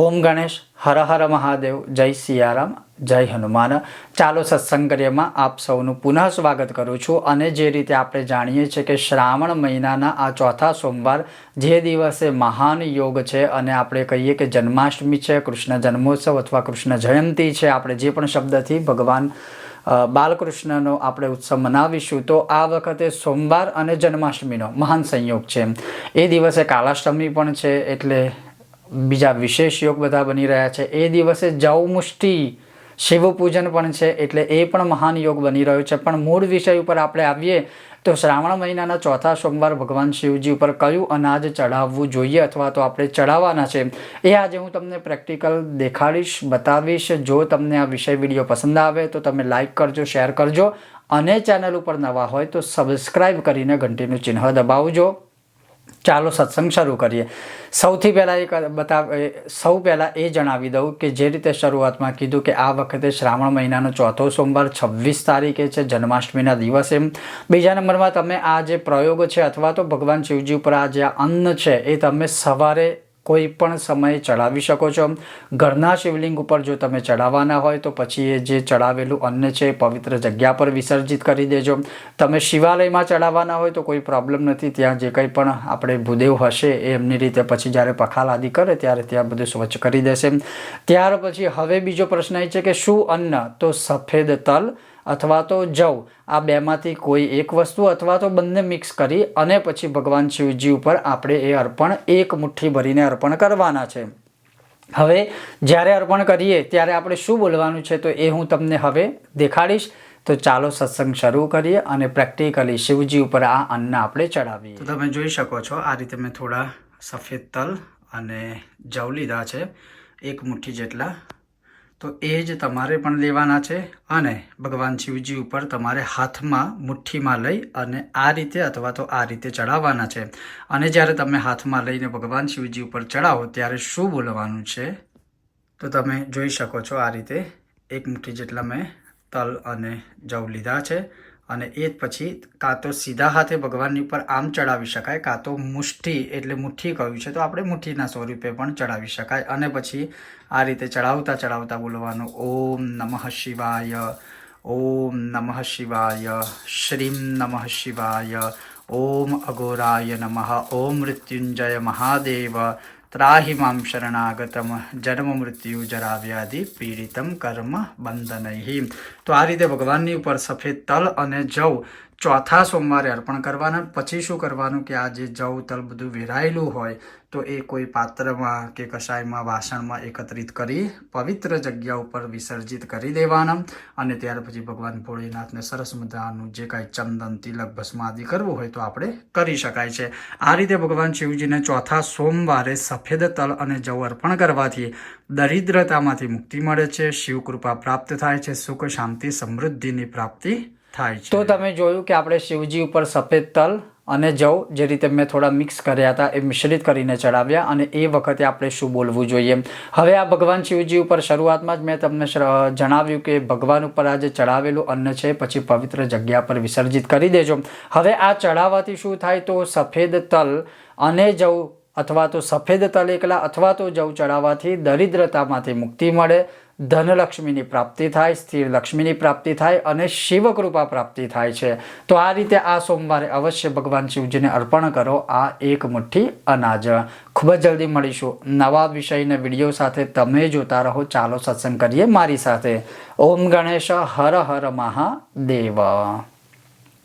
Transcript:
ઓમ ગણેશ, હર હર મહાદેવ, જય સિયારામ, જય હનુમાન. ચાલો સત્સંગ કાર્યમાં આપ સૌનું પુનઃ સ્વાગત કરું છું અને જે રીતે આપણે જાણીએ છીએ કે શ્રાવણ મહિનાના આ ચોથા સોમવાર જે દિવસે મહાન યોગ છે અને આપણે કહીએ કે જન્માષ્ટમી છે, કૃષ્ણ જન્મોત્સવ અથવા કૃષ્ણ જયંતી છે, આપણે જે પણ શબ્દથી ભગવાન બાલકૃષ્ણનો આપણે ઉત્સવ મનાવીશું, તો આ વખતે સોમવાર અને જન્માષ્ટમીનો મહાન સંયોગ છે. એ દિવસે કાલાષ્ટમી પણ છે એટલે બીજા વિશેષ યોગ બધા બની રહ્યા છે. એ દિવસે જવમુષ્ટિ શિવ પૂજન પણ છે, એટલે એ પણ મહાન યોગ બની રહ્યો છે. પણ મૂળ વિષય ઉપર આપણે આવીએ તો શ્રાવણ મહિનાના ચોથા સોમવાર ભગવાન શિવજી ઉપર કયું અનાજ ચડાવવું જોઈએ અથવા તો આપણે ચડાવવાના છે? એ આજે હું તમને પ્રેક્ટિકલ દેખાડીશ, બતાવીશ. જો તમને આ વિષય વીડિયો પસંદ આવે તો તમે લાઇક કરજો, શેર કરજો અને ચેનલ ઉપર નવા હોય તો સબસ્ક્રાઈબ કરીને ઘંટીનું ચિહ્ન દબાવજો. ચાલો સત્સંગ શરૂ કરીએ. સૌથી પહેલાં એક બતાવ સૌ પહેલાં એ જણાવી દઉં કે જે રીતે શરૂઆતમાં કીધું કે આ વખતે શ્રાવણ મહિનાનો ચોથો સોમવાર છવ્વીસ તારીખે છે, જન્માષ્ટમીના દિવસે. બીજા નંબરમાં તમે આ જે પ્રયોગ છે અથવા તો ભગવાન શિવજી ઉપર આ જે અન્ન છે એ તમે સવારે કોઈ પણ સમયે ચડાવી શકો છો. ઘરના શિવલિંગ ઉપર જો તમે ચડાવવાના હોય તો પછી એ જે ચડાવેલું અન્ન છે પવિત્ર જગ્યા પર વિસર્જિત કરી દેજો. તમે શિવાલયમાં ચડાવવાના હોય તો કોઈ પ્રોબ્લેમ નથી. ત્યાં જે કંઈ પણ આપણે ભૂદેવ હશે એ એમની રીતે પછી જ્યારે પખાલ આદિ કરે ત્યારે ત્યાં બધું સ્વચ્છ કરી દેશે. ત્યાર પછી હવે બીજો પ્રશ્ન એ છે કે શું અન્ન? તો સફેદ તલ અથવા તો જવ. આ બેમાંથી કોઈ એક વસ્તુ અથવા તો બંને મિક્સ કરી અને પછી ભગવાન શિવજી ઉપર આપણે એ અર્પણ, એક મુઠ્ઠી ભરીને અર્પણ કરવાના છે. હવે જ્યારે અર્પણ કરીએ, ત્યારે આપણે શું બોલવાનું છે તો એ હું તમને હવે દેખાડીશ. તો ચાલો સત્સંગ શરૂ કરીએ અને પ્રેક્ટિકલી શિવજી ઉપર આ અન્ન આપણે ચડાવીએ તો તમે જોઈ શકો છો, આ રીતે મેં થોડા સફેદ તલ અને જવ લીધા છે. એક મુઠ્ઠી જેટલા તો એ જ તમારે પણ લેવાના છે અને ભગવાન શિવજી ઉપર તમારે હાથમાં મુઠ્ઠીમાં લઈ અને આ રીતે અથવા તો આ રીતે ચડાવવાના છે. અને જ્યારે તમે હાથમાં લઈને ભગવાન શિવજી ઉપર ચડાવો, ત્યારે શું બોલવાનું છે? તો તમે જોઈ શકો છો આ રીતે એક મુઠ્ઠી જેટલા મેં તલ અને જવ લીધા છે. અને એ જ પછી કાં તો સીધા હાથે ભગવાનની ઉપર આમ ચડાવી શકાય, કાં તો મુઠ્ઠી, એટલે મુઠ્ઠી કહ્યું છે, તો આપણે મુઠ્ઠીના સ્વરૂપે પણ ચડાવી શકાય. અને પછી આ રીતે ચડાવતા ચડાવતા બોલવાનું, ઓમ નમઃ શિવાય, ઓમ નમઃ શિવાય, શ્રીમ નમઃ શિવાય, ઓમ અઘોરાય નમઃ, ઓમ મૃત્યુંજય મહાદેવ ત્રાહિ મામ શરણાગતમ જન્મ મૃત્યુ જરા વ્યાધિ પીડિતમ કર્મ બંધનૈ તો આ રીતે ભગવાનની ઉપર સફેદ તલ અને જવ ચોથા સોમવારે અર્પણ કરવાના, પછી શું કરવાનું કે આ જે જવ, તલ બધું વેરાયેલું હોય, તો એ કોઈ પાત્રમાં કે કશાયમાં, વાસણમાં એકત્રિત કરી પવિત્ર જગ્યા ઉપર વિસર્જિત કરી દેવાના અને ત્યાર પછી ભગવાન ભોળેનાથને સરસ મજાનું જે કાંઈ ચંદન, તિલક, ભસ્મ આદિ કરવું હોય તો આપણે કરી શકાય છે. આ રીતે ભગવાન શિવજીને ચોથા સોમવારે સફેદ તલ અને જવ અર્પણ કરવાથી દરિદ્રતામાંથી મુક્તિ મળે છે શિવ કૃપા પ્રાપ્ત થાય છે, સુખ, શાંતિ, સમૃદ્ધિની પ્રાપ્તિ થાય છે. તો તમે જોયું કે આપણે શિવજી ઉપર સફેદ તલ અને જવ જે રીતે મેં થોડા મિક્સ કર્યા હતા એ મિશ્રિત કરીને ચડાવ્યા અને એ વખતે આપણે શું બોલવું જોઈએ. હવે આ ભગવાન શિવજી ઉપર શરૂઆતમાં જ મેં તમને જણાવ્યું કે ભગવાન ઉપર આ જે ચડાવેલું અન્ન છે, પછી પવિત્ર જગ્યા પર વિસર્જિત કરી દેજો. હવે આ ચડાવવાથી શું થાય તો સફેદ તલ અને જવ અથવા તો સફેદ તલ એકલા અથવા તો જવ ચડાવવાથી દરિદ્રતામાંથી મુક્તિ મળે ધનલક્ષ્મીની પ્રાપ્તિ થાય, સ્થિર લક્ષ્મીની પ્રાપ્તિ થાય અને શિવ કૃપા પ્રાપ્તિ થાય છે. તો આ રીતે આ સોમવારે અવશ્ય ભગવાન શિવજીને અર્પણ કરો. આ એક મુઠ્ઠી અનાજ. ખૂબ જ જલ્દી મળીશું. નવા વિષયના વીડિયો સાથે તમે જોતા રહો. ચાલો સત્સંગ કરીએ મારી સાથે. ઓમ ગણેશ હર હર મહાદેવ.